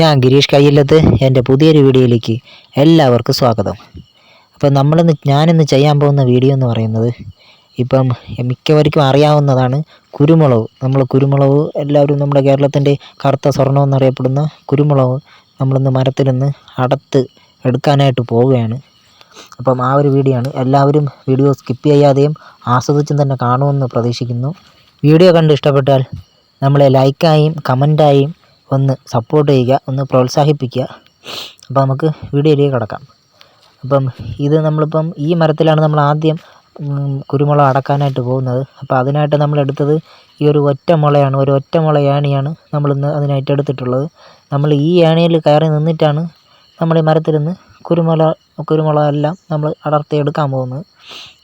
ഞാൻ ഗിരീഷ് കയ്യില്ലത്ത് എന്റെ പുതിയൊരു വീഡിയോയിലേക്ക് എല്ലാവർക്കും സ്വാഗതം. അപ്പോൾ നമ്മളിന്ന് ഞാനിന്ന് ചെയ്യാൻ പോകുന്ന വീഡിയോ എന്ന് പറയുന്നത് ഇപ്പം മിക്കവർക്കും അറിയാവുന്നതാണ് കുരുമുളക്. നമ്മൾ കുരുമുളക് എല്ലാവരും നമ്മുടെ കേരളത്തിന്റെ കറുത്ത സ്വർണം എന്നറിയപ്പെടുന്ന കുരുമുളക് നമ്മളിന്ന് മരത്തിൽ നിന്ന് അടത്ത് എടുക്കാനായിട്ട് പോവുകയാണ്. അപ്പം ആ ഒരു വീഡിയോ ആണ്. എല്ലാവരും വീഡിയോ സ്കിപ്പ് ചെയ്യാതെയും ആസ്വദിച്ചും തന്നെ കാണുമെന്ന് പ്രതീക്ഷിക്കുന്നു. വീഡിയോ കണ്ട് ഇഷ്ടപ്പെട്ടാൽ നമ്മളെ ലൈക്കായും കമന്റായും ഒന്ന് സപ്പോർട്ട് ചെയ്യുക ഒന്ന് പ്രോത്സാഹിപ്പിക്കുക. അപ്പോൾ നമുക്ക് വീഡിയോയിലേക്ക് കിടക്കാം. അപ്പം ഇത് നമ്മളിപ്പം ഈ മരത്തിലാണ് നമ്മൾ ആദ്യം കുരുമുളക് അടക്കാനായിട്ട് പോകുന്നത്. അപ്പോൾ അതിനായിട്ട് നമ്മൾ എടുത്തത് ഈ ഒരു ഒറ്റ മുളയാണ്. ഒരു ഒറ്റ മുള ഏണിയാണ് നമ്മളിന്ന് അതിനായിട്ട് എടുത്തിട്ടുള്ളത്. നമ്മൾ ഈ ഏണിയിൽ കയറി നിന്നിട്ടാണ് നമ്മൾ ഈ മരത്തിൽ നിന്ന് കുരുമുള കുരുമുളക് എല്ലാം നമ്മൾ അടർത്തി എടുക്കാൻ പോകുന്നത്.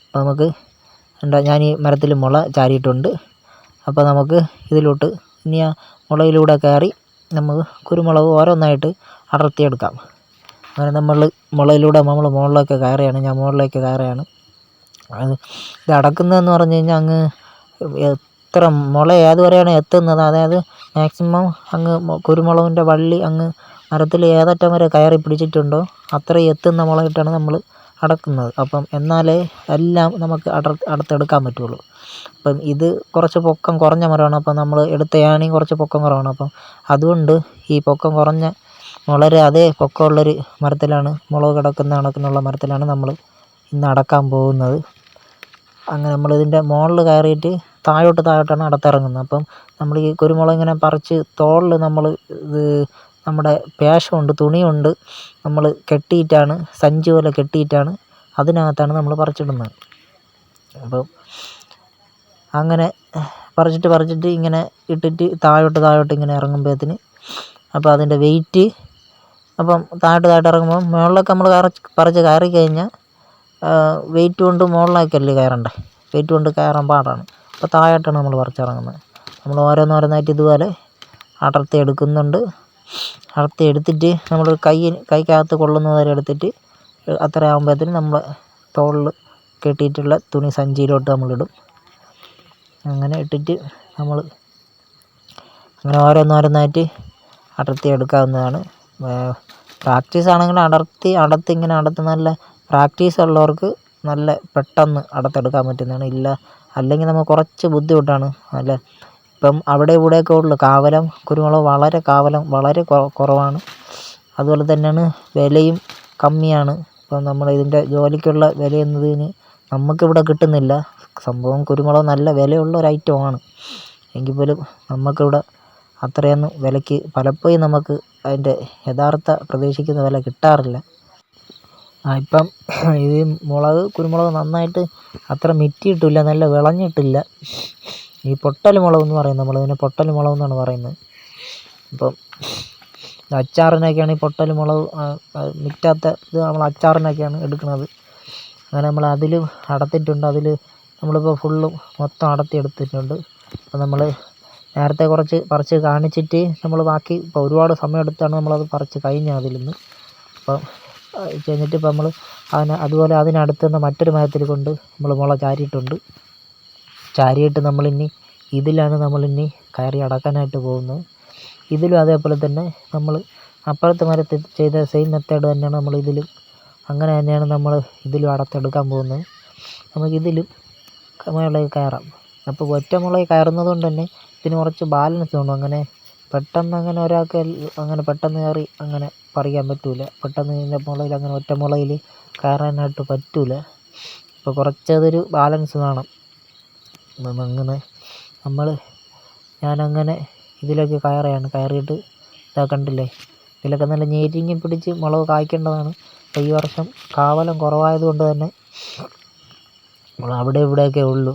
അപ്പോൾ നമുക്ക് എന്താ ഞാൻ ഈ മരത്തിൽ മുള ചാരിയിട്ടുണ്ട്. അപ്പോൾ നമുക്ക് ഇതിലോട്ട് ഇനി ആ മുളയിലൂടെ കയറി നമുക്ക് കുരുമുളക് ഓരോന്നായിട്ട് അടർത്തിയെടുക്കാം. അങ്ങനെ നമ്മൾ മുളയിലൂടെ നമ്മൾ മുകളിലേക്ക് കയറുകയാണ്. ഞാൻ മുകളിലേക്ക് കയറുകയാണ്. അത് ഇത് അടക്കുന്നതെന്ന് പറഞ്ഞു കഴിഞ്ഞാൽ അങ്ങ് എത്ര മുള ഏതുവരെയാണ് എത്തുന്നത്? അതായത് മാക്സിമം അങ്ങ് കുരുമുളകിന്റെ വള്ളി അങ്ങ് മരത്തിൽ ഏതറ്റം വരെ കയറി പിടിച്ചിട്ടുണ്ടോ അത്രയും എത്തുന്ന മുളയിട്ടാണ് നമ്മൾ അടക്കുന്നത്. അപ്പം എന്നാലേ എല്ലാം നമുക്ക് അടർ അടർത്തെടുക്കാൻ പറ്റുള്ളൂ. അപ്പം ഇത് കുറച്ച് പൊക്കം കുറഞ്ഞ മരമാണ്. അപ്പം നമ്മൾ എടുത്ത ഏണി കുറച്ച് പൊക്കം കുറവാണ്. അപ്പം അതുകൊണ്ട് ഈ പൊക്കം കുറഞ്ഞ വളരെ അതേ പൊക്കമുള്ളൊരു മരത്തിലാണ് മുളക് കിടക്കുന്ന കണക്കിനുള്ള മരത്തിലാണ് നമ്മൾ ഇന്ന് അടക്കാൻ പോകുന്നത്. അങ്ങനെ നമ്മളിതിന്റെ മുകളിൽ കയറിയിട്ട് താഴോട്ട് താഴോട്ടാണ് അടത്തിറങ്ങുന്നത്. അപ്പം നമ്മൾ ഈ കുരുമുളക് ഇങ്ങനെ പറിച്ച് തോളിൽ നമ്മൾ ഇത് നമ്മുടെ പേശമുണ്ട് തുണിയുണ്ട് നമ്മൾ കെട്ടിയിട്ടാണ് സഞ്ചി പോലെ കെട്ടിയിട്ടാണ് അതിനകത്താണ് നമ്മൾ പറിച്ചിടുന്നത്. അപ്പം അങ്ങനെ പറിച്ചിട്ട് പറിച്ചിട്ട് ഇങ്ങനെ ഇട്ടിട്ട് താഴോട്ട് താഴോട്ട് ഇങ്ങനെ ഇറങ്ങുമ്പോഴത്തേന് അപ്പോൾ അതിന്റെ വെയിറ്റ് അപ്പം താഴോട്ട് താഴോട്ട് ഇറങ്ങുമ്പോൾ മുകളിലൊക്കെ നമ്മൾ പറിച്ച് കയറി കഴിഞ്ഞാൽ വെയിറ്റ് കൊണ്ട് മുകളിലേക്കല്ലേ കയറണ്ടേ? വെയിറ്റ് കൊണ്ട് കയറാൻ പാടാണ്. അപ്പോൾ താഴോട്ടാണ് നമ്മൾ പറിച്ചിറങ്ങുന്നത്. നമ്മൾ ഓരോന്നോരോന്നായിട്ട് ഇതുപോലെ അടർത്തി എടുക്കുന്നുണ്ട്. അടർത്തി എടുത്തിട്ട് നമ്മൾ കൈ കൈക്കകത്ത് കൊള്ളുന്ന വരെ എടുത്തിട്ട് അത്ര ആകുമ്പോഴത്തേന് നമ്മൾ തോളിൽ കെട്ടിയിട്ടുള്ള തുണി സഞ്ചിയിലോട്ട് നമ്മളിടും അങ്ങനെ ഇട്ടിട്ട് നമ്മൾ അങ്ങനെ ഓരോന്നോരോന്നായിട്ട് അടർത്തി എടുക്കാവുന്നതാണ്. പ്രാക്ടീസ് ആണെങ്കിൽ അടർത്തി അടർത്തി ഇങ്ങനെ അടർത്തി നല്ല പ്രാക്ടീസ് ഉള്ളവർക്ക് നല്ല പെട്ടെന്ന് അടർത്തെടുക്കാൻ പറ്റുന്നതാണ്. ഇല്ല അല്ലെങ്കിൽ നമുക്ക് കുറച്ച് ബുദ്ധിമുട്ടാണ്. അല്ല ഇപ്പം അവിടെ ഇവിടെയൊക്കെ ഉള്ളു. കാവലം കുരുമുളക് വളരെ കാവലം വളരെ കുറവാണ്. അതുപോലെ തന്നെയാണ് വിലയും കമ്മിയാണ്. ഇപ്പം നമ്മൾ ഇതിന്റെ ജോലിക്കുള്ള വില എന്നതിന് നമുക്കിവിടെ കിട്ടുന്നില്ല. സംഭവം കുരുമുളക് നല്ല വിലയുള്ള ഒരു ഐറ്റം ആണ്. എങ്കിൽ പോലും നമുക്കിവിടെ അത്രയൊന്നും വിലയ്ക്ക് പലപ്പോഴും നമുക്ക് അതിന്റെ യഥാർത്ഥ പ്രതീക്ഷിക്കുന്ന വില കിട്ടാറില്ല. ഇപ്പം ഇത് മുളക് കുരുമുളക് നന്നായിട്ട് അത്ര മിറ്റിയിട്ടില്ല നല്ല വിളഞ്ഞിട്ടില്ല. ഈ പൊട്ടൽ മുളക് എന്ന് പറയുന്നത് നമ്മൾ ഇതിനെ പൊട്ടൽ മുളക് എന്നാണ് പറയുന്നത്. ഇപ്പം അച്ചാറിനൊക്കെയാണ് ഈ പൊട്ടൽ മുളക് മിറ്റാത്ത ഇത് നമ്മൾ അച്ചാറിനൊക്കെയാണ് എടുക്കുന്നത്. അങ്ങനെ നമ്മൾ അതിൽ അടത്തിട്ടുണ്ട് അതിൽ നമ്മളിപ്പോൾ ഫുള്ളും മൊത്തം അടത്തി എടുത്തിട്ടുണ്ട് അപ്പോൾ നമ്മൾ നേരത്തെ കുറച്ച് പറിച്ച് കാണിച്ചിട്ട് നമ്മൾ ബാക്കി ഇപ്പോൾ ഒരുപാട് സമയം എടുത്താണ് നമ്മളത് പറിച്ച് കഴിഞ്ഞത് അതിൽ നിന്ന് അപ്പം കഴിഞ്ഞിട്ട് ഇപ്പം നമ്മൾ അതിന് അതുപോലെ അതിനടുത്ത് നിന്ന് മറ്റൊരു മരത്തിൽ കൊണ്ട് നമ്മൾ മുള ചാരിയിട്ടുണ്ട്. ചാരിയിട്ട് നമ്മളിനി ഇതിലാണ് നമ്മളിനി കയറി അടക്കാനായിട്ട് പോകുന്നത്. ഇതിലും അതേപോലെ തന്നെ നമ്മൾ അപ്പുറത്തെ മരത്തിൽ ചെയ്ത സെയിം മെത്തേഡ് തന്നെയാണ് നമ്മൾ ഇതിലും അങ്ങനെ തന്നെയാണ് നമ്മൾ ഇതിലും അടത്തെടുക്കാൻ പോകുന്നത്. നമുക്കിതിലും മുകളിലേക്ക് കയറാം. അപ്പോൾ ഒറ്റ മുളക് കയറുന്നത് കൊണ്ട് തന്നെ ഇതിന് കുറച്ച് ബാലൻസ് വേണം. അങ്ങനെ പെട്ടെന്ന് അങ്ങനെ ഒരാൾക്ക് അങ്ങനെ പെട്ടെന്ന് കയറി അങ്ങനെ പറിക്കാൻ പറ്റില്ല പെട്ടെന്ന് ഇതിന്റെ മുളയിൽ അങ്ങനെ ഒറ്റ മുളയിൽ കയറാനായിട്ട് പറ്റൂല. അപ്പോൾ കുറച്ചതൊരു ബാലൻസ് വേണം. അങ്ങനെ നമ്മൾ ഞാനങ്ങനെ ഇതിലേക്ക് കയറുകയാണ് കയറിയിട്ട് ഇതാ കണ്ടില്ലേ? ഇതിലൊക്കെ നല്ല ഞെരിങ്ങി പിടിച്ച് മുളക് കായ്ക്കേണ്ടതാണ്. അപ്പോൾ ഈ വർഷം കാവലം കുറവായത് കൊണ്ട് തന്നെ നമ്മൾ അവിടെ ഇവിടെയൊക്കെ ഉള്ളൂ.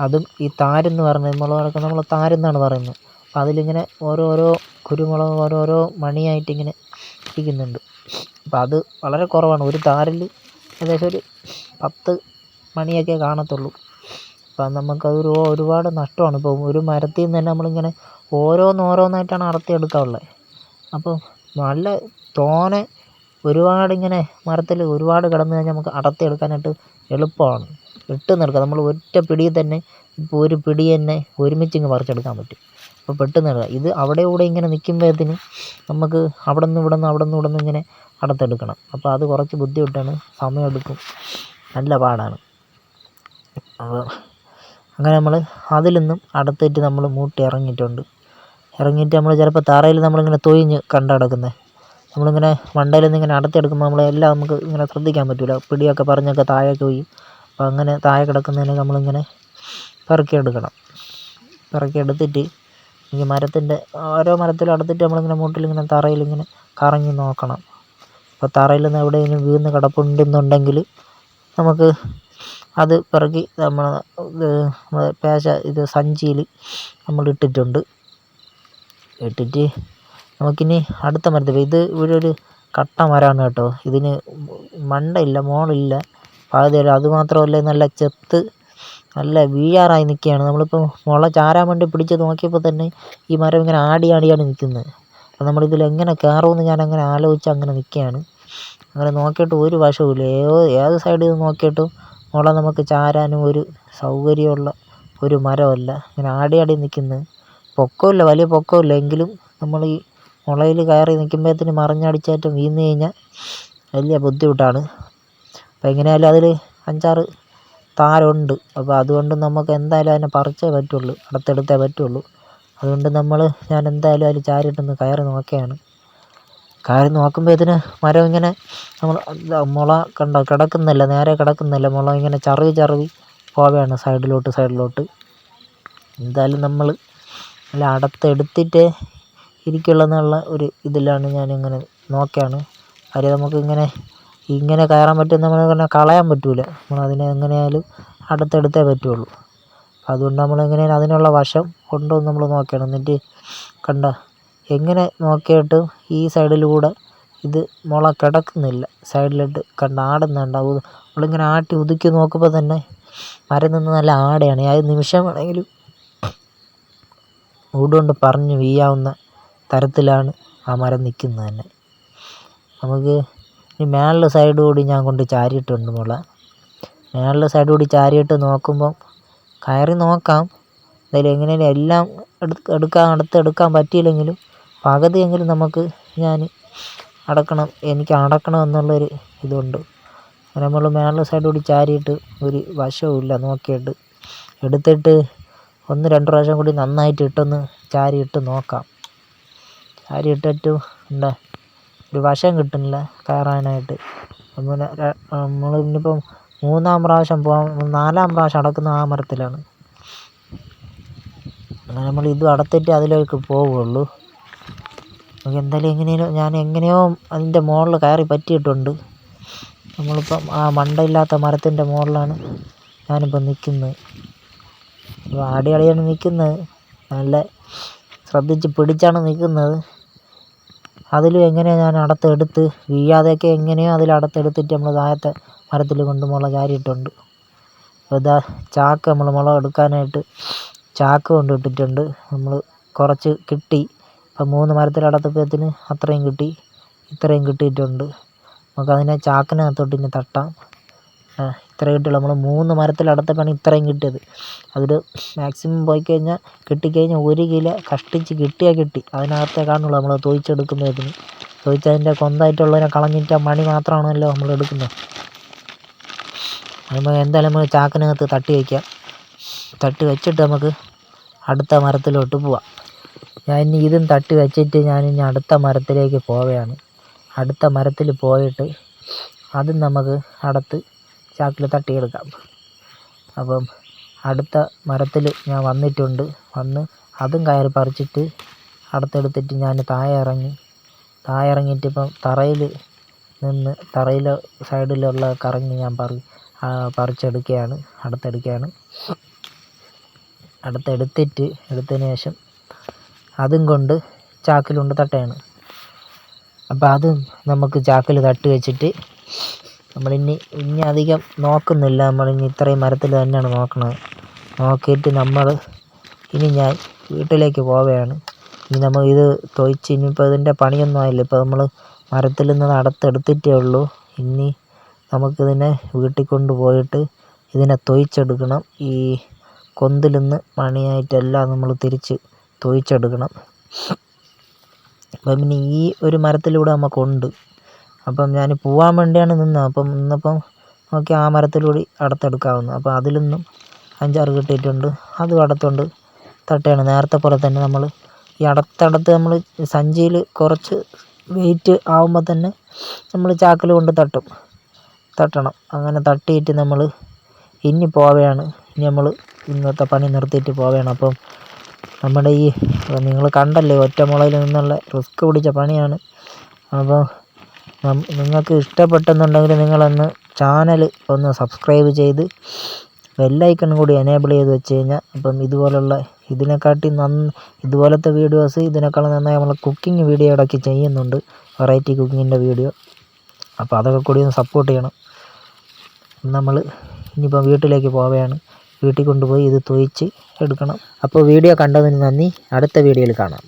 അതും ഈ താരെന്ന് പറയുന്നത് മുളകൊക്കെ നമ്മൾ താരെന്നാണ് പറയുന്നത്. അപ്പം അതിലിങ്ങനെ ഓരോരോ കുരുമുളക് ഓരോരോ മണിയായിട്ടിങ്ങനെ ഇരിക്കുന്നുണ്ട്. അപ്പം അത് വളരെ കുറവാണ്. ഒരു താരിൽ ഏകദേശം ഒരു പത്ത് മണിയൊക്കെ കാണത്തുള്ളൂ. അപ്പം നമുക്കതൊരു ഒരുപാട് നഷ്ടമാണ്. ഇപ്പോൾ ഒരു മരത്തിൽ നിന്ന് തന്നെ നമ്മളിങ്ങനെ ഓരോന്ന് ഓരോന്നായിട്ടാണ് അടർത്തി എടുക്കാറുള്ളത് അപ്പം നല്ല തോനെ ഒരുപാടിങ്ങനെ മരത്തിൽ ഒരുപാട് കിടന്നു കഴിഞ്ഞാൽ നമുക്ക് അടർത്തി എടുക്കാനായിട്ട് എളുപ്പമാണ്. പെട്ടെന്ന് എടുക്കാം. നമ്മൾ ഒറ്റ പിടിയിൽ തന്നെ ഇപ്പോൾ ഒരു പിടി തന്നെ ഒരുമിച്ച് ഇങ്ങ് പറിച്ചെടുക്കാൻ പറ്റും. അപ്പോൾ പെട്ടെന്ന് എടുക്കാം. ഇത് അവിടെ ഇവിടെ ഇങ്ങനെ നിൽക്കുമ്പോഴത്തേന് നമുക്ക് അവിടെ നിന്ന് ഇവിടെ നിന്ന് അവിടെ നിന്ന് ഇവിടെ നിന്ന് ഇങ്ങനെ അടുത്തെടുക്കണം. അപ്പോൾ അത് കുറച്ച് ബുദ്ധിമുട്ടാണ്. സമയമെടുക്കും നല്ല പാടാണ്. അപ്പോൾ അങ്ങനെ നമ്മൾ അതിൽ നിന്നും അടുത്തേറ്റ് നമ്മൾ മൂട്ടി ഇറങ്ങിയിട്ടുണ്ട്. ഇറങ്ങിയിട്ട് നമ്മൾ ചിലപ്പോൾ തറയിൽ നമ്മളിങ്ങനെ തൊയിഞ്ഞ് കണ്ടടക്കുന്നത് നമ്മളിങ്ങനെ മണ്ടയിൽ നിന്ന് ഇങ്ങനെ അടുത്തെടുക്കുമ്പോൾ നമ്മളെല്ലാം നമുക്ക് ഇങ്ങനെ ശ്രദ്ധിക്കാൻ പറ്റില്ല പിടിയൊക്കെ പറഞ്ഞൊക്കെ താഴേക്ക് പോയി. അപ്പോൾ അങ്ങനെ താഴെ കിടക്കുന്നതിനെ നമ്മളിങ്ങനെ പെറുക്കിയെടുക്കണം. പെറുക്കിയെടുത്തിട്ട് ഈ മരത്തിന്റെ ഓരോ മരത്തിലും അടുത്തിട്ട് നമ്മളിങ്ങനെ മൂട്ടിലിങ്ങനെ തറയിലിങ്ങനെ കറങ്ങി നോക്കണം. അപ്പോൾ തറയിൽ നിന്ന് എവിടെയെങ്കിലും വീണ് കിടപ്പുണ്ടെന്നുണ്ടെങ്കിൽ നമുക്ക് അത് പെറുക്കി നമ്മൾ പേശ ഇത് സഞ്ചിയിൽ നമ്മൾ ഇട്ടിട്ടുണ്ട്. ഇട്ടിട്ട് നമുക്കിനി അടുത്ത മരത്തിൽ ഇത് ഇവിടെ ഒരു കട്ട മരമാണ് കേട്ടോ. ഇതിന് മണ്ടയില്ല മോളില്ല. പകുതി വരും അത് മാത്രമല്ല നല്ല ചെത്ത് നല്ല വീഴാറായി നിൽക്കുകയാണ്. നമ്മളിപ്പോൾ മുള ചാരാൻ വേണ്ടി പിടിച്ച് നോക്കിയപ്പോൾ തന്നെ ഈ മരം ഇങ്ങനെ ആടി ആടിയാണ് നിൽക്കുന്നത്. അപ്പോൾ നമ്മളിതിൽ എങ്ങനെ കയറുമെന്ന് ഞാൻ അങ്ങനെ ആലോചിച്ച് അങ്ങനെ നിൽക്കുകയാണ്. അങ്ങനെ നോക്കിയിട്ട് ഒരു വശവുമില്ല. ഏത് ഏത് സൈഡിൽ നിന്ന് നോക്കിയിട്ടും മുള നമുക്ക് ചാരാനും ഒരു സൗകര്യമുള്ള ഒരു മരമല്ല. ഇങ്ങനെ ആടി ആടി നിൽക്കുന്നത്. പൊക്കമില്ല വലിയ പൊക്കമില്ല എങ്കിലും നമ്മൾ ഈ മുളയിൽ കയറി നിൽക്കുമ്പോഴത്തേന് മറിഞ്ഞടിച്ചേറ്റം വീണ് കഴിഞ്ഞാൽ വലിയ ബുദ്ധിമുട്ടാണ്. അപ്പോൾ എങ്ങനെയായാലും അതിൽ അഞ്ചാറ് താരമുണ്ട്. അപ്പോൾ അതുകൊണ്ട് നമുക്ക് എന്തായാലും അതിനെ പറിച്ചേ പറ്റുള്ളൂ. അടുത്തെടുത്തേ പറ്റുള്ളൂ. അതുകൊണ്ട് നമ്മൾ ഞാൻ എന്തായാലും അതിൽ ചാരിയിട്ടൊന്ന് കയറി നോക്കുകയാണ് കയറി നോക്കുമ്പോൾ ഇതിന് മരം ഇങ്ങനെ നമ്മൾ മുള കണ്ടോ? കിടക്കുന്നില്ല. നേരെ കിടക്കുന്നില്ല. മുള ഇങ്ങനെ ചറുകി ചറുകി പോവുകയാണ് സൈഡിലോട്ട് സൈഡിലോട്ട്. എന്തായാലും നമ്മൾ നല്ല അടുത്തെടുത്തിട്ടേ ഇരിക്കുള്ളൂ എന്നുള്ള ഒരു ഇതിലാണ് ഞാനിങ്ങനെ നോക്കുകയാണ് കാര്യം നമുക്കിങ്ങനെ ഇങ്ങനെ കയറാൻ പറ്റുന്ന നമ്മളിങ്ങനെ കളയാൻ പറ്റില്ല നമ്മളതിനെ എങ്ങനെയായാലും അടുത്തെടുത്തേ പറ്റുള്ളൂ. അതുകൊണ്ട് നമ്മൾ നമ്മളെങ്ങനെയാണ് അതിനുള്ള വശം ഉണ്ടോ നമ്മൾ നോക്കണം. എന്നിട്ട് കണ്ടോ എങ്ങനെ നോക്കിയിട്ടും ഈ സൈഡിലൂടെ ഇത് മുള കിടക്കുന്നില്ല. സൈഡിലോട്ട് കണ്ട ആടുന്നുണ്ട് അത് നമ്മളിങ്ങനെ ആട്ടി ഒതുക്കി നോക്കുമ്പോൾ തന്നെ മരം നിന്ന് നല്ല ആടയാണ്. നിമിഷം വേണമെങ്കിലും ഊടുകൊണ്ട് പറഞ്ഞ് വീയാവുന്ന തരത്തിലാണ് ആ മരം നിൽക്കുന്നത് തന്നെ. നമുക്ക് ഈ മേളിലെ സൈഡ് കൂടി ഞാൻ കൊണ്ട് ചാരിയിട്ടുണ്ട് മുള. മേളിലെ സൈഡ് കൂടി ചാരിയിട്ട് നോക്കുമ്പം കയറി നോക്കാം. എന്തായാലും എങ്ങനെയായാലും എല്ലാം എടുക്കാൻ അടുത്ത് എടുക്കാൻ പറ്റിയില്ലെങ്കിലും പകുതിയെങ്കിലും നമുക്ക് ഞാൻ അടക്കണം എനിക്ക് അടക്കണം എന്നുള്ളൊരു ഇതുണ്ട്. നമ്മൾ മേളിലെ സൈഡ് കൂടി ചാരിയിട്ട് ഒരു വശവും ഇല്ല നോക്കിയിട്ട്. എടുത്തിട്ട് ഒന്ന് രണ്ട് പ്രാവശ്യം കൂടി നന്നായിട്ട് ഇട്ടൊന്ന് ചാരിയിട്ട് നോക്കാം. ചാരി ഇട്ടിട്ട് എന്താ ഒരു വശം കിട്ടുന്നില്ല കയറാനായിട്ട്. നമ്മൾ ഇന്നിപ്പം മൂന്നാം പ്രാവശ്യം പോകാൻ നാലാം പ്രാവശ്യം അടക്കുന്ന ആ മരത്തിലാണ്. അങ്ങനെ നമ്മൾ ഇത് അടത്തിട്ട് അതിലേക്ക് പോവുകയുള്ളൂ. നമുക്ക് എന്തായാലും എങ്ങനെയോ ഞാൻ എങ്ങനെയോ അതിന്റെ മുകളിൽ കയറി പറ്റിയിട്ടുണ്ട്. നമ്മളിപ്പം ആ മണ്ടയില്ലാത്ത മരത്തിന്റെ മുകളിലാണ് ഞാനിപ്പം നിൽക്കുന്നത്. ആടി ആടിയാണ് നിൽക്കുന്നത്. നല്ല ശ്രദ്ധിച്ച് പിടിച്ചാണ് നിൽക്കുന്നത്. അതിലും എങ്ങനെയാണ് ഞാൻ അടുത്തെടുത്ത് വീഴാതെയൊക്കെ എങ്ങനെയോ അതിൽ അടുത്തെടുത്തിട്ട് നമ്മൾ താഴത്തെ മരത്തിൽ കൊണ്ട് മുള ചാരിയിട്ടുണ്ട്. ഇതാ ചാക്ക് നമ്മൾ മുള എടുക്കാനായിട്ട് ചാക്ക് കൊണ്ടിട്ടിട്ടുണ്ട് നമ്മൾ കുറച്ച് കിട്ടി. ഇപ്പം മൂന്ന് മരത്തിലടത്തപ്പോഴത്തേന് അത്രയും കിട്ടി ഇത്രയും കിട്ടിയിട്ടുണ്ട്. നമുക്കതിനെ ചാക്കിനകത്തോട്ട് ഇനി തട്ടാം. ഇത്ര കിട്ടിയുള്ളൂ. നമ്മൾ മൂന്ന് മരത്തിൽ മരത്തിലടത്തപ്പോഴാണ് ഇത്രയും കിട്ടിയത്. അതൊരു മാക്സിമം പോയി കഴിഞ്ഞാൽ കിട്ടിക്കഴിഞ്ഞാൽ ഒരു കിലോ കഷ്ടിച്ച് കിട്ടിയാൽ കിട്ടി. അതിനകത്തെ കാണുള്ളൂ നമ്മൾ തൊഴിച്ചെടുക്കുമ്പോഴത്തേന് തൊഴിച്ചതിന്റെ കൊന്തായിട്ടുള്ളതിനെ കളഞ്ഞിട്ട് മണി മാത്രമാണല്ലോ നമ്മൾ എടുക്കുന്നത്. നമ്മൾ എന്തായാലും നമ്മൾ ചാക്കിനകത്ത് തട്ടി വയ്ക്കാം തട്ടി വെച്ചിട്ട് നമുക്ക് അടുത്ത മരത്തിലോട്ട് പോവാം. ഞാൻ ഇനി ഇതും തട്ടി വെച്ചിട്ട് ഞാൻ ഇനി അടുത്ത മരത്തിലേക്ക് പോവുകയാണ്. അടുത്ത മരത്തിൽ പോയിട്ട് അതും നമുക്ക് അടുത്ത് ചാക്കിൽ തട്ടിയെടുക്കാം. അപ്പം അടുത്ത മരത്തിൽ ഞാൻ വന്നിട്ടുണ്ട്. വന്ന് അതും കയറി പറിച്ചിട്ട് അടുത്തെടുത്തിട്ട് ഞാൻ താഴെ ഇറങ്ങി താഴെ ഇറങ്ങിയിട്ട് ഇപ്പം തറയിൽ നിന്ന് തറയിലെ സൈഡിലുള്ള കറങ്ങി ഞാൻ പറി പറിച്ചെടുക്കുകയാണ് അടുത്തെടുക്കുകയാണ്. അടുത്തെടുത്തിട്ട് എടുത്തതിന് ശേഷം അതും കൊണ്ട് ചാക്കിലുണ്ട് തട്ടയാണ്. അപ്പം അപ്പോൾ അതും നമുക്ക് ചാക്കിൽ തട്ടി വെച്ചിട്ട് നമ്മളിനി ഇനി അധികം നോക്കുന്നില്ല. നമ്മളിനി ഇത്രയും മരത്തിൽ തന്നെയാണ് നോക്കുന്നത്. നോക്കിയിട്ട് നമ്മൾ ഇനി ഞാൻ വീട്ടിലേക്ക് പോവുകയാണ്. ഇനി നമ്മൾ ഇത് തൊഴിച്ച് ഇനിയിപ്പോൾ ഇതിന്റെ പണിയൊന്നും ആയില്ല. ഇപ്പോൾ നമ്മൾ മരത്തിൽ നിന്ന് അടുത്തെടുത്തിട്ടേ ഉള്ളൂ. ഇനി നമുക്കിതിനെ വീട്ടിൽ കൊണ്ടുപോയിട്ട് ഇതിനെ തൊഴിച്ചെടുക്കണം. ഈ കൊന്തിൽ നിന്ന് പണിയായിട്ടെല്ലാം നമ്മൾ തിരിച്ച് തൊഴിച്ചെടുക്കണം. അപ്പം പിന്നെ ഈ ഒരു മരത്തിലൂടെ നമുക്കുണ്ട്. അപ്പം ഞാൻ പോവാൻ വേണ്ടിയാണ് നിന്നത്. അപ്പം നിന്നപ്പം നോക്കി ആ മരത്തിലൂടെ അടുത്തെടുക്കാവുന്നു. അപ്പം അതിൽ നിന്നും അഞ്ചാറ് കിട്ടിയിട്ടുണ്ട്. അതും അടുത്തുണ്ട്. തട്ടയാണ്. നേരത്തെ പോലെ തന്നെ നമ്മൾ ഈ അടുത്തടുത്ത് നമ്മൾ സഞ്ചിയിൽ കുറച്ച് വെയിറ്റ് ആവുമ്പോൾ തന്നെ നമ്മൾ ചാക്കിൽ കൊണ്ട് തട്ടും. തട്ടണം. അങ്ങനെ തട്ടിയിട്ട് നമ്മൾ ഇനി പോവുകയാണ് ഇനി നമ്മൾ ഇന്നത്തെ പണി നിർത്തിയിട്ട് പോവുകയാണ് അപ്പം നമ്മുടെ ഈ നിങ്ങൾ കണ്ടല്ലേ ഒറ്റമുളയിൽ നിന്നുള്ള റിസ്ക് പിടിച്ച പണിയാണ്. അപ്പോൾ നിങ്ങൾക്ക് ഇഷ്ടപ്പെട്ടെന്നുണ്ടെങ്കിൽ നിങ്ങളൊന്ന് ചാനൽ ഒന്ന് സബ്സ്ക്രൈബ് ചെയ്ത് ബെല്ലൈക്കൺ കൂടി എനേബിൾ ചെയ്ത് വെച്ച് കഴിഞ്ഞാൽ അപ്പം ഇതുപോലുള്ള ഇതിനെക്കാട്ടി നന്ന് ഇതുപോലത്തെ വീഡിയോസ് ഇതിനേക്കാളും നന്നായി നമ്മൾ കുക്കിംഗ് വീഡിയോ ഇടയ്ക്ക് ചെയ്യുന്നുണ്ട്. വെറൈറ്റി കുക്കിങ്ങിന്റെ വീഡിയോ അപ്പോൾ അതൊക്കെ കൂടി ഒന്ന് സപ്പോർട്ട് ചെയ്യണം. നമ്മൾ ഇനിയിപ്പോൾ വീട്ടിലേക്ക് പോവുകയാണ്. വീട്ടിൽ കൊണ്ടുപോയി ഇത് തൊയിച്ച് എടുക്കണം. അപ്പോൾ വീഡിയോ കണ്ടതിന് നന്ദി. അടുത്ത വീഡിയോയിൽ കാണാം.